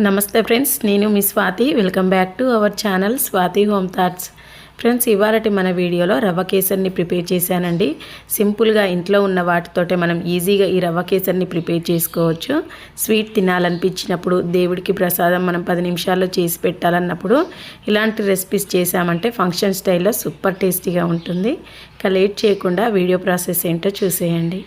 నమస్తే ఫ్రెండ్స్ నేను మీ Swathi. Welcome back to our channel Swathi home thoughts friends ఇవాళటి మన వీడియోలో రవ్వ కేసర్ని ప్రిపేర్ చేశానండి. సింపుల్గా ఇంట్లో ఉన్న వాటితోటే మనం ఈజీగా ఈ రవ్వ కేసర్ని ప్రిపేర్ చేసుకోవచ్చు. స్వీట్ తినాలనిపించినప్పుడు దేవుడికి ప్రసాదం మనం పది నిమిషాల్లో చేసి పెట్టాలన్నప్పుడు ఇలాంటి రెసిపీస్ చేశామంటే ఫంక్షన్ స్టైల్లో సూపర్ టేస్టీగా ఉంటుంది. ఇక లేట్ చేయకుండా వీడియో ప్రాసెస్ ఏంటో చూసేయండి.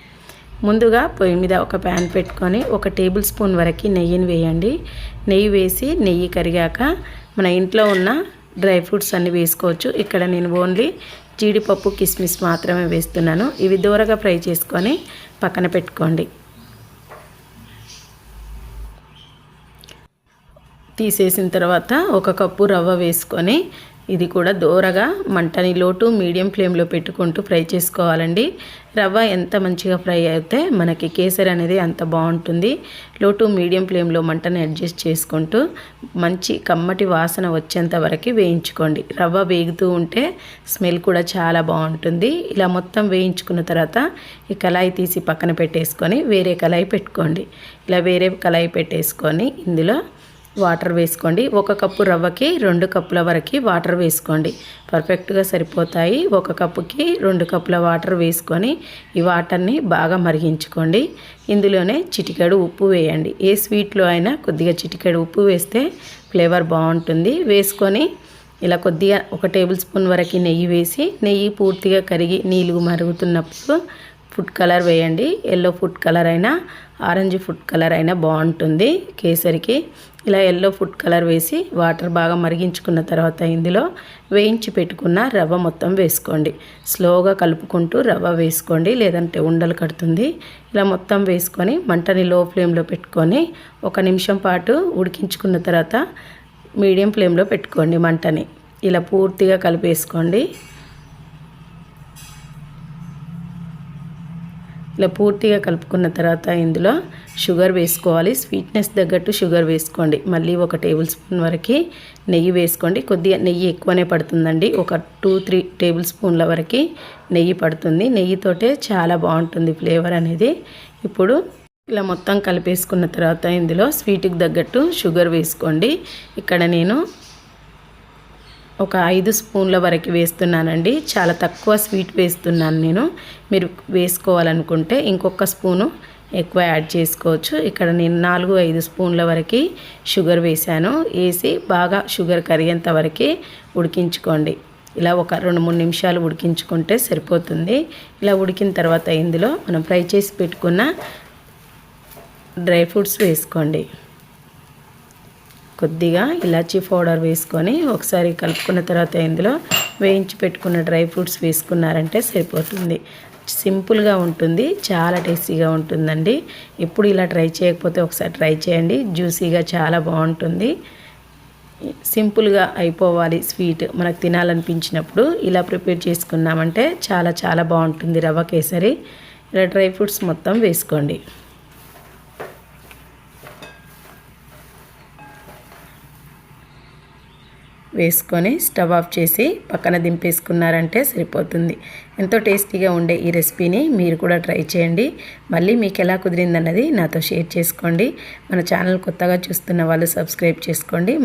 ముందుగా పొయ్యి మీద ఒక ప్యాన్ పెట్టుకొని ఒక టేబుల్ స్పూన్ వరకు నెయ్యిని వేయండి. నెయ్యి వేసి నెయ్యి కరిగాక మన ఇంట్లో ఉన్న డ్రై ఫ్రూట్స్ అన్నీ వేసుకోవచ్చు. ఇక్కడ నేను ఓన్లీ జీడిపప్పు కిస్మిస్ మాత్రమే వేస్తున్నాను. ఇవి దూరగా ఫ్రై చేసుకొని పక్కన పెట్టుకోండి. తీసేసిన తర్వాత ఒక కప్పు రవ్వ వేసుకొని ఇది కూడా దోరగా మంటని లోటు మీడియం ఫ్లేమ్లో పెట్టుకుంటూ ఫ్రై చేసుకోవాలండి. రవ్వ ఎంత మంచిగా ఫ్రై అయితే మనకి కేసరి అనేది అంత బాగుంటుంది. లోటు మీడియం ఫ్లేమ్లో మంటని అడ్జస్ట్ చేసుకుంటూ మంచి కమ్మటి వాసన వచ్చేంత వరకు వేయించుకోండి. రవ్వ వేగుతూ ఉంటే స్మెల్ కూడా చాలా బాగుంటుంది. ఇలా మొత్తం వేయించుకున్న తర్వాత ఈ కళాయి తీసి పక్కన పెట్టేసుకొని వేరే కళాయి పెట్టుకోండి. ఇలా వేరే కళాయి పెట్టేసుకొని ఇందులో వాటర్ వేసుకోండి. ఒక కప్పు రవ్వకి రెండు కప్పుల వరకు వాటర్ వేసుకోండి. పర్ఫెక్ట్గా సరిపోతాయి. ఒక కప్పుకి రెండు కప్పుల వాటర్ వేసుకొని ఈ వాటర్ని బాగా మరిగించుకోండి. ఇందులోనే చిటికెడు ఉప్పు వేయండి. ఏ స్వీట్లో అయినా కొద్దిగా చిటికెడు ఉప్పు వేస్తే ఫ్లేవర్ బాగుంటుంది. వేసుకొని ఇలా కొద్దిగా ఒక టేబుల్ స్పూన్ వరకు నెయ్యి వేసి నెయ్యి పూర్తిగా కరిగి నీళ్ళు మరుగుతున్నప్పుడు ఫుడ్ కలర్ వేయండి. ఎల్లో ఫుడ్ కలర్ అయినా ఆరెంజ్ ఫుడ్ కలర్ అయినా బాగుంటుంది కేసరికి. ఇలా ఎల్లో ఫుడ్ కలర్ వేసి వాటర్ బాగా మరిగించుకున్న తర్వాత ఇందులో వేయించి పెట్టుకున్న రవ్వ మొత్తం వేసుకోండి. స్లోగా కలుపుకుంటూ రవ్వ వేసుకోండి. లేదంటే ఉండలు కడుతుంది. ఇలా మొత్తం వేసుకొని మంటని లో ఫ్లేమ్లో పెట్టుకొని ఒక నిమిషం పాటు ఉడికించుకున్న తర్వాత మీడియం ఫ్లేమ్లో పెట్టుకోండి మంటని. ఇలా పూర్తిగా కలిపేసుకోండి. ఇలా పూర్తిగా కలుపుకున్న తర్వాత ఇందులో షుగర్ వేసుకోవాలి. స్వీట్నెస్ తగ్గట్టు షుగర్ వేసుకోండి. మళ్ళీ ఒక టేబుల్ స్పూన్ వరకు నెయ్యి వేసుకోండి. కొద్దిగా నెయ్యి ఎక్కువనే పడుతుందండి. ఒక టూ త్రీ టేబుల్ స్పూన్ల వరకు నెయ్యి పడుతుంది. నెయ్యితోటే చాలా బాగుంటుంది ఫ్లేవర్ అనేది. ఇప్పుడు ఇలా మొత్తం కలిపేసుకున్న తర్వాత ఇందులో స్వీట్కి తగ్గట్టు షుగర్ వేసుకోండి. ఇక్కడ నేను ఒక ఐదు స్పూన్ల వరకు వేస్తున్నానండి. చాలా తక్కువ స్వీట్ వేస్తున్నాను నేను. మీరు వేసుకోవాలనుకుంటే ఇంకొక స్పూను ఎక్కువ యాడ్ చేసుకోవచ్చు. ఇక్కడ నేను నాలుగు ఐదు స్పూన్ల వరకు షుగర్ వేసాను వేసి బాగా షుగర్ కరిగేంత వరకు ఉడికించుకోండి. ఇలా ఒక రెండు మూడు నిమిషాలు ఉడికించుకుంటే సరిపోతుంది. ఇలా ఉడికిన తర్వాత ఇందులో మనం ఫ్రై చేసి పెట్టుకున్న డ్రై ఫ్రూట్స్ వేసుకోండి. కొద్దిగా ఇలాచీ పౌడర్ వేసుకొని ఒకసారి కలుపుకున్న తర్వాత ఇందులో వేయించి పెట్టుకున్న డ్రై ఫ్రూట్స్ వేసుకున్నారంటే సరిపోతుంది. సింపుల్గా ఉంటుంది చాలా టేస్టీగా ఉంటుందండి. ఎప్పుడు ఇలా ట్రై చేయకపోతే ఒకసారి ట్రై చేయండి జ్యూసీగా చాలా బాగుంటుంది. సింపుల్గా అయిపోవాలి స్వీట్ మనకు తినాలనిపించినప్పుడు ఇలా ప్రిపేర్ చేసుకున్నామంటే చాలా చాలా బాగుంటుంది రవ్వ కేసరి. ఇలా డ్రై ఫ్రూట్స్ మొత్తం వేసుకోండి. వేసుకొని స్టవ్ ఆఫ్ చేసి పక్కన దింపేసుకున్నారంటే సరిపోతుంది. ఎంతో టేస్టీగా ఉండే ఈ రెసిపీని మీరు కూడా ట్రై చేయండి. మళ్ళీ మీకు ఎలా కుదిరిందన్నది నాతో షేర్ చేసుకోండి. మన ఛానల్ కొత్తగా చూస్తున్న వాళ్ళు సబ్స్క్రైబ్ చేసుకోండి.